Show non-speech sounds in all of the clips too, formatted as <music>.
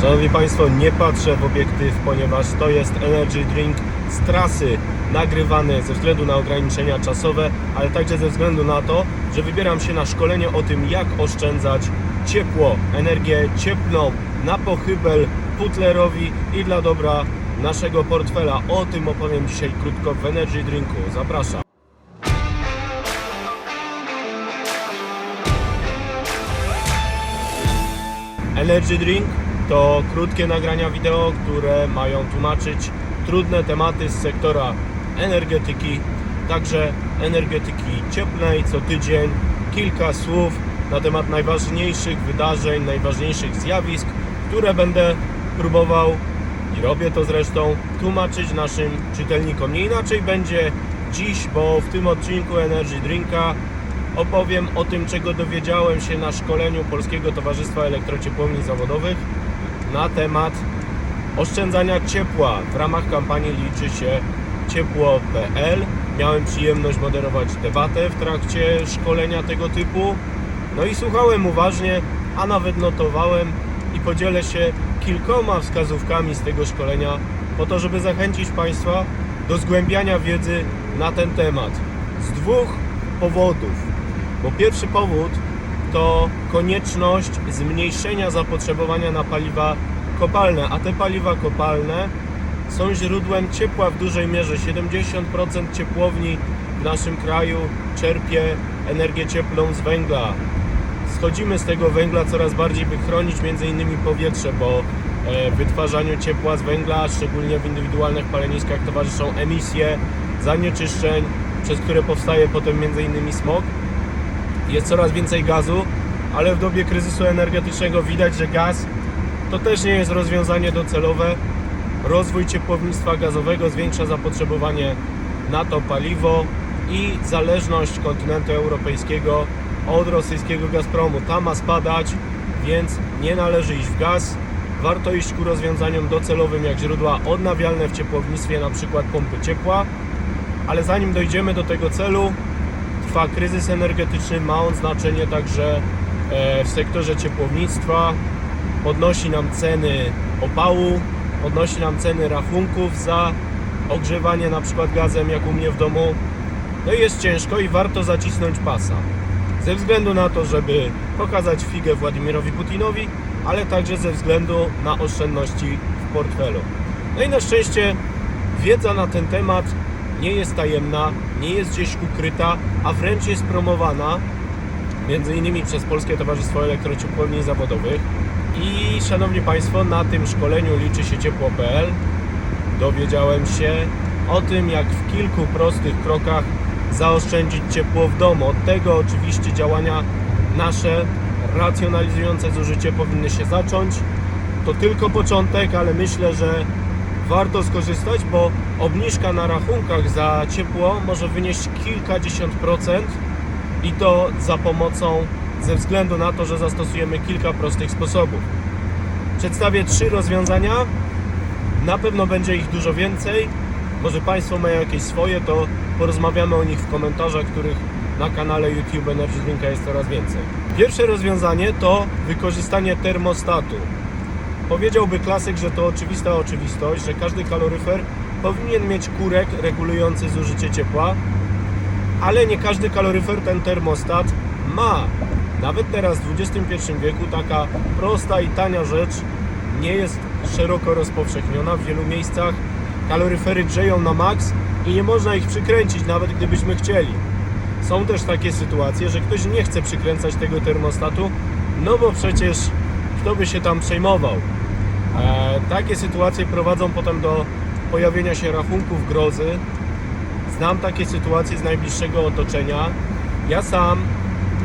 Szanowni Państwo, nie patrzę w obiektyw, ponieważ to jest energy drink z trasy nagrywany ze względu na ograniczenia czasowe, ale także ze względu na to, że wybieram się na szkolenie o tym, jak oszczędzać ciepło, energię cieplną na pochybel Putlerowi i dla dobra naszego portfela. O tym opowiem dzisiaj krótko w Energy Drinku. Zapraszam. Energy Drink to krótkie nagrania wideo, które mają tłumaczyć trudne tematy z sektora energetyki, także energetyki cieplnej. Co tydzień kilka słów na temat najważniejszych wydarzeń, najważniejszych zjawisk, które będę próbował i robię to zresztą tłumaczyć naszym czytelnikom. Nie inaczej będzie dziś, bo w tym odcinku Energy Drinka opowiem o tym, czego dowiedziałem się na szkoleniu Polskiego Towarzystwa Elektrociepłowni Zawodowych na temat oszczędzania ciepła. W ramach kampanii liczy się ciepło.pl. Miałem przyjemność moderować debatę w trakcie szkolenia tego typu. No i słuchałem uważnie, a nawet notowałem i podzielę się kilkoma wskazówkami z tego szkolenia po to, żeby zachęcić Państwa do zgłębiania wiedzy na ten temat. Z dwóch powodów. Bo pierwszy powód to konieczność zmniejszenia zapotrzebowania na paliwa kopalne, a te paliwa kopalne są źródłem ciepła w dużej mierze. 70% ciepłowni w naszym kraju czerpie energię cieplną z węgla. Schodzimy z tego węgla coraz bardziej, by chronić m.in. powietrze, bo e, wytwarzaniu ciepła z węgla, szczególnie w indywidualnych paleniskach, towarzyszą emisje zanieczyszczeń, przez które powstaje potem m.in. smog jest coraz więcej gazu, ale w dobie kryzysu energetycznego widać, że gaz to też nie jest rozwiązanie docelowe. Rozwój ciepłownictwa gazowego zwiększa zapotrzebowanie na to paliwo i zależność kontynentu europejskiego od rosyjskiego Gazpromu. Ta ma spadać, więc nie należy iść w gaz. Warto iść ku rozwiązaniom docelowym jak źródła odnawialne w ciepłownictwie, na przykład pompy ciepła. Ale zanim dojdziemy do tego celu, trwa kryzys energetyczny, ma on znaczenie także e, w sektorze ciepłownictwa. Podnosi nam ceny opału, podnosi nam ceny rachunków za ogrzewanie na przykład gazem, jak u mnie w domu. No i jest ciężko i warto zacisnąć pasa. Ze względu na to, żeby pokazać figę Władimirowi Putinowi, ale także ze względu na oszczędności w portfelu. No i na szczęście wiedza na ten temat nie jest tajemna, nie jest gdzieś ukryta, a wręcz jest promowana między innymi przez Polskie Towarzystwo Elektrociepłowni Zawodowych. I szanowni Państwo, na tym szkoleniu liczy się ciepło.pl. Dowiedziałem się o tym, jak w kilku prostych krokach zaoszczędzić ciepło w domu. Od tego oczywiście działania nasze racjonalizujące zużycie powinny się zacząć. To tylko początek, ale myślę, że warto skorzystać, bo obniżka na rachunkach za ciepło może wynieść kilkadziesiąt procent i to za pomocą, ze względu na to, że zastosujemy kilka prostych sposobów. Przedstawię trzy rozwiązania. Na pewno będzie ich dużo więcej. Może Państwo mają jakieś swoje, to porozmawiamy o nich w komentarzach, których na kanale YouTube Energy Drinka jest coraz więcej. Pierwsze rozwiązanie to wykorzystanie termostatu. Powiedziałby klasyk, że to oczywista oczywistość, że każdy kaloryfer powinien mieć kurek regulujący zużycie ciepła, ale nie każdy kaloryfer ten termostat ma. Nawet teraz w XXI wieku taka prosta i tania rzecz nie jest szeroko rozpowszechniona. W wielu miejscach kaloryfery grzeją na maks i nie można ich przykręcić, nawet gdybyśmy chcieli. Są też takie sytuacje, że ktoś nie chce przykręcać tego termostatu, no bo przecież kto by się tam przejmował. Takie sytuacje prowadzą potem do pojawienia się rachunków grozy. Znam takie sytuacje z najbliższego otoczenia. Ja sam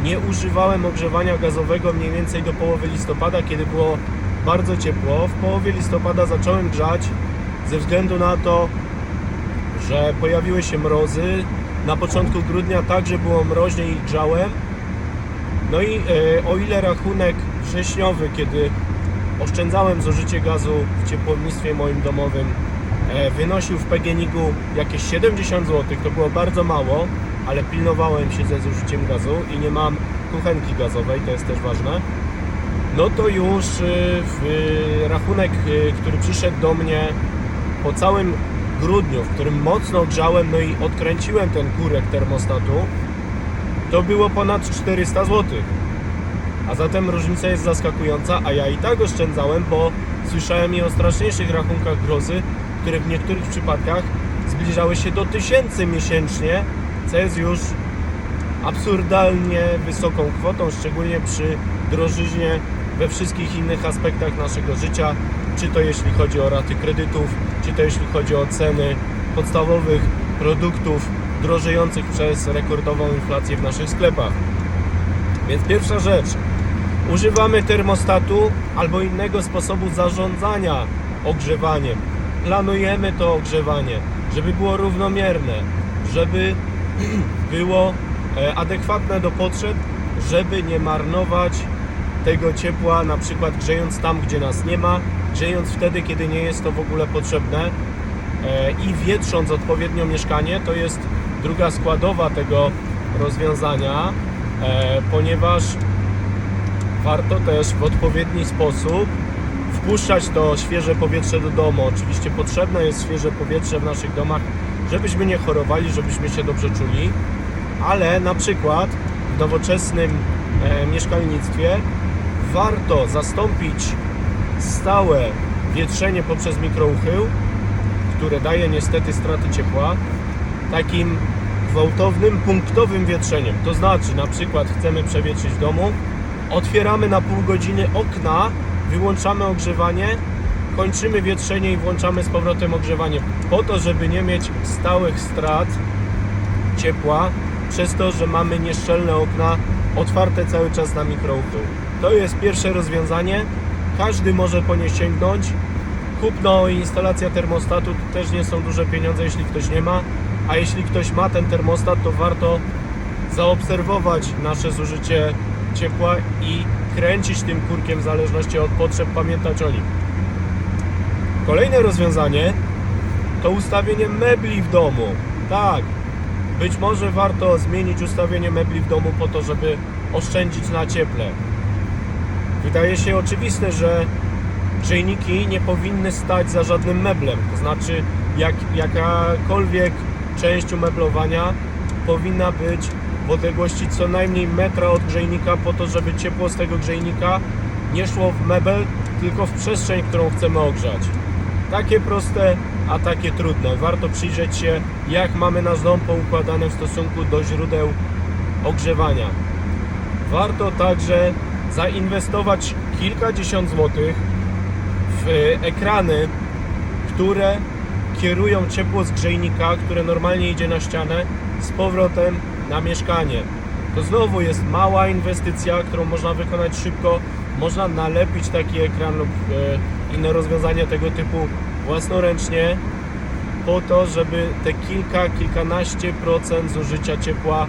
nie używałem ogrzewania gazowego mniej więcej do połowy listopada, kiedy było bardzo ciepło. W połowie listopada zacząłem grzać ze względu na to, że pojawiły się mrozy. Na początku grudnia także było mroźnie i grzałem. No i e, o ile rachunek wrześniowy, kiedy oszczędzałem zużycie gazu w ciepłownictwie moim domowym, e, wynosił w PGNiG-u jakieś 70 zł, to było bardzo mało, ale pilnowałem się ze zużyciem gazu i nie mam kuchenki gazowej, to jest też ważne. no to już y, y, rachunek, y, który przyszedł do mnie po całym grudniu, w którym mocno grzałem, no i odkręciłem ten kurek termostatu, to było ponad 400 zł. A zatem różnica jest zaskakująca, a ja i tak oszczędzałem, bo słyszałem i o straszniejszych rachunkach grozy, które w niektórych przypadkach zbliżały się do tysięcy miesięcznie, co jest już absurdalnie wysoką kwotą, szczególnie przy drożyźnie we wszystkich innych aspektach naszego życia, czy to jeśli chodzi o raty kredytów, czy to jeśli chodzi o ceny podstawowych produktów drożejących przez rekordową inflację w naszych sklepach. Więc pierwsza rzecz, używamy termostatu albo innego sposobu zarządzania ogrzewaniem. Planujemy to ogrzewanie, żeby było równomierne, żeby <clears throat> było e, adekwatne do potrzeb, żeby nie marnować tego ciepła, na przykład grzejąc tam, gdzie nas nie ma, grzejąc wtedy, kiedy nie jest to w ogóle potrzebne e, i wietrząc odpowiednio mieszkanie, to jest druga składowa tego rozwiązania, e, ponieważ warto też w odpowiedni sposób wpuszczać to świeże powietrze do domu. Oczywiście potrzebne jest świeże powietrze w naszych domach, żebyśmy nie chorowali, żebyśmy się dobrze czuli, ale na przykład w nowoczesnym e, mieszkalnictwie warto zastąpić stałe wietrzenie poprzez mikrouchył, które daje niestety straty ciepła, takim gwałtownym, punktowym wietrzeniem. To znaczy, na przykład chcemy przewietrzyć domu, otwieramy na pół godziny okna, wyłączamy ogrzewanie, kończymy wietrzenie i włączamy z powrotem ogrzewanie, po to, żeby nie mieć stałych strat ciepła, przez to, że mamy nieszczelne okna otwarte cały czas na mikrouchył. To jest pierwsze rozwiązanie. Każdy może po nie sięgnąć. Kupno i instalacja termostatu to też nie są duże pieniądze, jeśli ktoś nie ma. A jeśli ktoś ma ten termostat, to warto zaobserwować nasze zużycie ciepła i kręcić tym kurkiem w zależności od potrzeb, pamiętać o nim. Kolejne rozwiązanie to ustawienie mebli w domu. Tak, być może warto zmienić ustawienie mebli w domu po to, żeby oszczędzić na cieple. Wydaje się oczywiste, że grzejniki nie powinny stać za żadnym meblem. To znaczy, jak, jakakolwiek część umeblowania powinna być w odległości co najmniej metra od grzejnika, po to, żeby ciepło z tego grzejnika nie szło w mebel, tylko w przestrzeń, którą chcemy ogrzać. Takie proste, a takie trudne. Warto przyjrzeć się, jak mamy nasz dom poukładany w stosunku do źródeł ogrzewania. Warto także zainwestować kilkadziesiąt złotych w ekrany, które kierują ciepło z grzejnika, które normalnie idzie na ścianę, z powrotem na mieszkanie. To znowu jest mała inwestycja, którą można wykonać szybko. Można nalepić taki ekran lub e, inne rozwiązania tego typu własnoręcznie po to, żeby te kilka, kilkanaście procent zużycia ciepła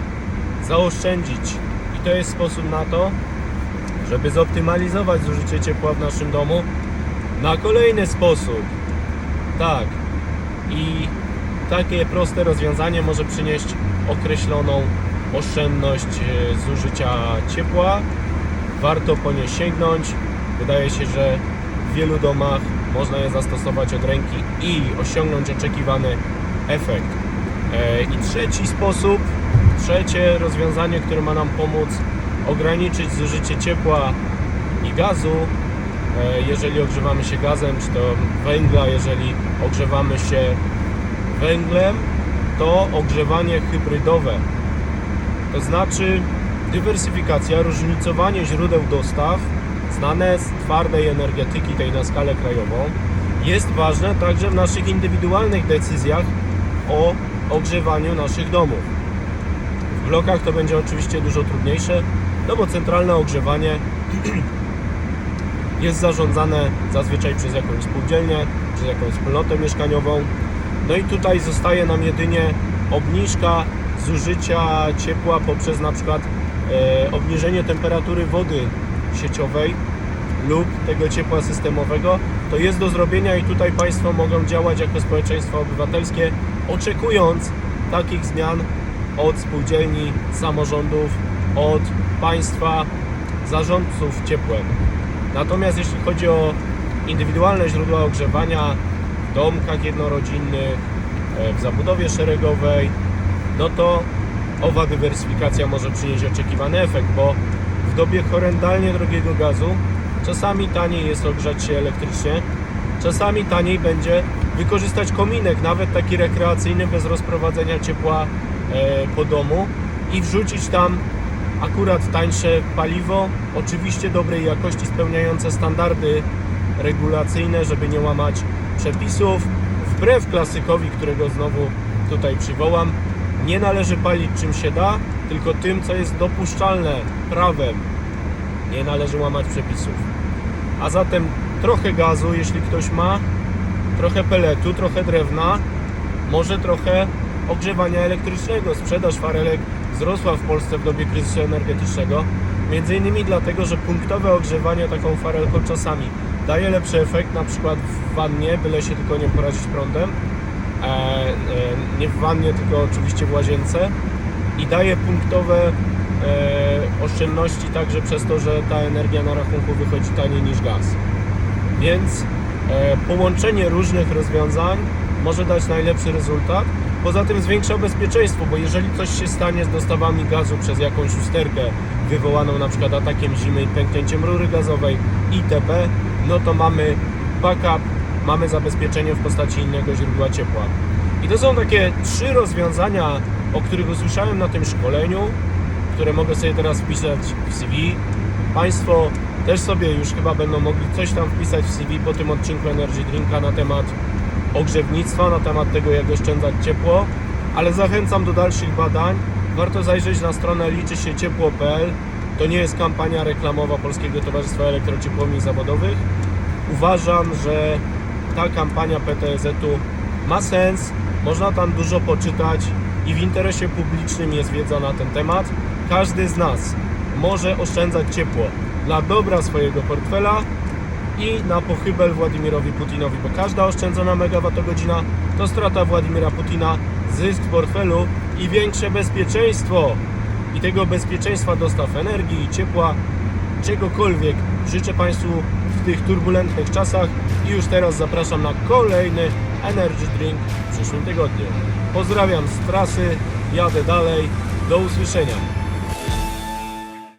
zaoszczędzić. I to jest sposób na to, żeby zoptymalizować zużycie ciepła w naszym domu na kolejny sposób. Tak. I takie proste rozwiązanie może przynieść określoną oszczędność e, zużycia ciepła. Warto po nie sięgnąć. Wydaje się, że w wielu domach można je zastosować od ręki i osiągnąć oczekiwany efekt. E, I trzeci sposób, trzecie rozwiązanie, które ma nam pomóc ograniczyć zużycie ciepła i gazu, e, jeżeli ogrzewamy się gazem, czy to węgla, jeżeli ogrzewamy się węglem, to ogrzewanie hybrydowe. To znaczy dywersyfikacja, różnicowanie źródeł dostaw, znane z twardej energetyki, tej na skalę krajową, jest ważne także w naszych indywidualnych decyzjach o ogrzewaniu naszych domów. W blokach to będzie oczywiście dużo trudniejsze, no bo centralne ogrzewanie <clears throat> jest zarządzane zazwyczaj przez jakąś spółdzielnię, przez jakąś wspólnotę mieszkaniową. No i tutaj zostaje nam jedynie obniżka zużycia ciepła poprzez na przykład e, obniżenie temperatury wody sieciowej lub tego ciepła systemowego. To jest do zrobienia i tutaj Państwo mogą działać jako społeczeństwo obywatelskie, oczekując takich zmian od spółdzielni, samorządów, od państwa, zarządców ciepłem. Natomiast jeśli chodzi o indywidualne źródła ogrzewania domkach jednorodzinnych, e, w zabudowie szeregowej, no to owa dywersyfikacja może przynieść oczekiwany efekt, bo w dobie horrendalnie drogiego gazu czasami taniej jest ogrzać się elektrycznie, czasami taniej będzie wykorzystać kominek, nawet taki rekreacyjny, bez rozprowadzenia ciepła e, po domu i wrzucić tam akurat tańsze paliwo, oczywiście dobrej jakości, spełniające standardy regulacyjne, żeby nie łamać przepisów. Wbrew klasykowi, którego znowu tutaj przywołam, nie należy palić czym się da, tylko tym, co jest dopuszczalne prawem. Nie należy łamać przepisów. A zatem trochę gazu, jeśli ktoś ma, trochę peletu, trochę drewna, może trochę ogrzewania elektrycznego. Sprzedaż farelek wzrosła w Polsce w dobie kryzysu energetycznego. Między innymi dlatego, że punktowe ogrzewanie taką farelką czasami daje lepszy efekt, na przykład w wannie, byle się tylko nie porazić prądem. E, e, nie w wannie, tylko oczywiście w łazience. I daje punktowe e, oszczędności także przez to, że ta energia na rachunku wychodzi taniej niż gaz. Więc e, połączenie różnych rozwiązań może dać najlepszy rezultat. Poza tym zwiększa bezpieczeństwo, bo jeżeli coś się stanie z dostawami gazu przez jakąś usterkę wywołaną na przykład atakiem zimy i pęknięciem rury gazowej itp., no to mamy backup, mamy zabezpieczenie w postaci innego źródła ciepła. I to są takie trzy rozwiązania, o których usłyszałem na tym szkoleniu, które mogę sobie teraz wpisać w CV. Państwo też sobie już chyba będą mogli coś tam wpisać w CV po tym odcinku Energy Drinka na temat ogrzewnictwa, na temat tego, jak oszczędzać ciepło, ale zachęcam do dalszych badań. Warto zajrzeć na stronę liczy się ciepło.pl. To nie jest kampania reklamowa Polskiego Towarzystwa Elektrociepłowni Zawodowych. Uważam, że ta kampania PTZ-u ma sens, można tam dużo poczytać i w interesie publicznym jest wiedza na ten temat. Każdy z nas może oszczędzać ciepło dla dobra swojego portfela i na pochybel Władimirowi Putinowi, bo każda oszczędzona megawattogodzina to strata Władimira Putina, zysk portfelu i większe bezpieczeństwo. I tego bezpieczeństwa dostaw energii, ciepła, czegokolwiek życzę Państwu w tych turbulentnych czasach i już teraz zapraszam na kolejny Energy Drink w przyszłym tygodniu. Pozdrawiam z trasy, jadę dalej, do usłyszenia.